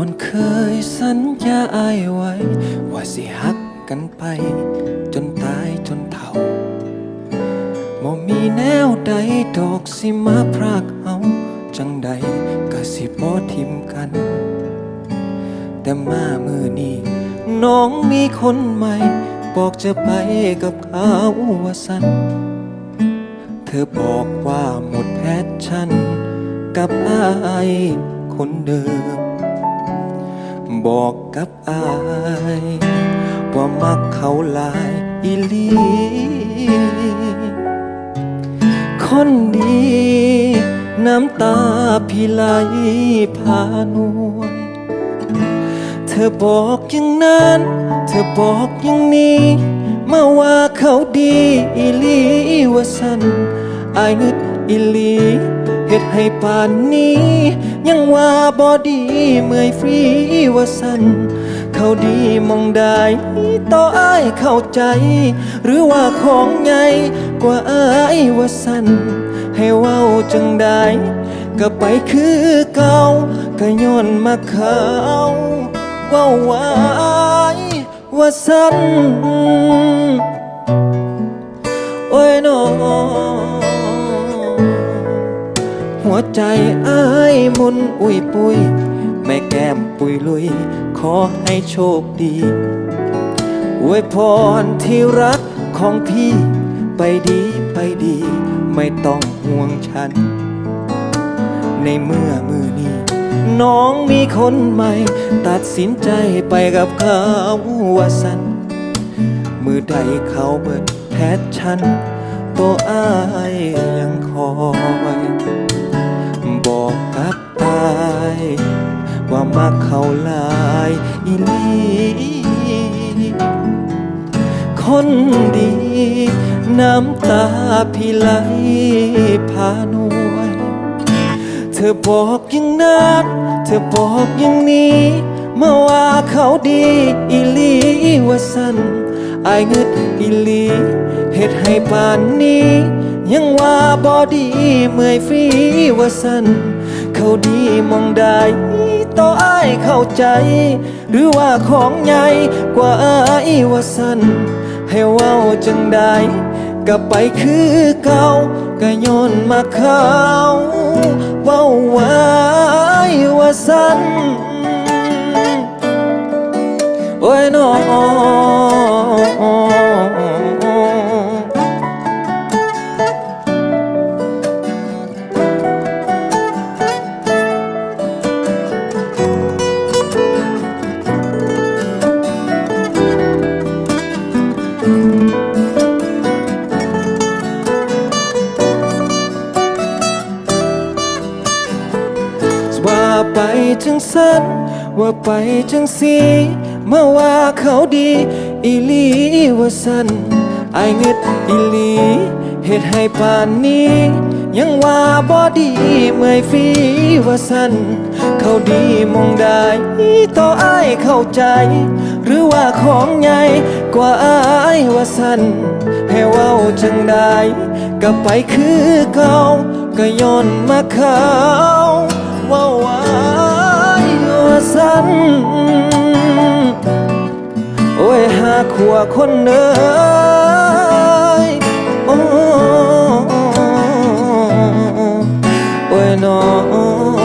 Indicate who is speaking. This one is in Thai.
Speaker 1: อนเคยสัญญาอายไว้ ว่าสิฮักกันไป จนตายจนเฒ่าบ่มีแนวใดดอกสิมาพรากเอาจังใดก็สิบ่ทิมกัน แต่มามือนี้น้องมีคนใหม่ บอกจะไปกับเขาว่าสันเธอบอกว่าหมดแพชชั่น กับอายคนเดิม บอกกับอาย ว่ามักเขาหลายอีลี คนดี น้ำตาพี่ไหลพานวลเธอบอกอย่างนั้น เธอบอกอย่างนี้ มาว่าเขาดีอีลีว่าสันอายงึดอีลีเฮ็ดให้ป่านนี้ ยังว่าบอดีเมื่อยฟรีว่าสันเขาดีมองได้ต่ออายเข้าใจ หรือว่าของใหญ่กว่าอายว่าสันให้เว้าจังได้ก็ไปคือเก่าก็ย้อนมาเขาเว่าไว้ว่าสัน หัวใจอ้ายมุนอุ้ยปุยแม่แก้มปุยลุย ขอให้โชคดีอวยพรที่รักของพี่ไปดีไปดี ไม่ต้องห่วงฉัน ในเมื่อมือนี้ น้องมีคนใหม่ ตัดสินใจไปกับเขาว่าสัน มือใดเขาเบิดแพชชั่นตัวอายยังคอย ว่ามักเขาลายอีลีคนดี น้ำตาพี่ไหลพานวย เธอบอกอย่างนั้นเธอบอกอย่างนี้มาว่าเขาดีอีลีว่าสันอายเงึดอีลีเฮ็ดให้ป่านนี้ ยังว่าบอดีเมื่อยฟรีว่าสัน เขาดีมองได้ต่ออายเข้าใจ หรือว่าของใหญ่กว่าอายว่าสันให้เว้าจังได้ก็ไปคือเก่าก็ย้อนมาเขาเว้าไว้ว่าสันโอ้ยน้อว่ สันว่าไปจังสีมาว่าเขาดีอีลีว่าสันไอเงึดอีลีเฮ็ดให้ป่านนี้ ยังว่าบอดีเมื่อยฟีว่าสันเขาดีมองได้ต่ออายเข้าใจ หรือว่าของใหญ่กว่าไอว่าสันให้เว้าจังได้ก็ไปคือเก่าก็ย้อนมาเขาเว่าไว้ว่าสั น โอ้ยหาขัวคนเอ้ยโอ้ยน้อง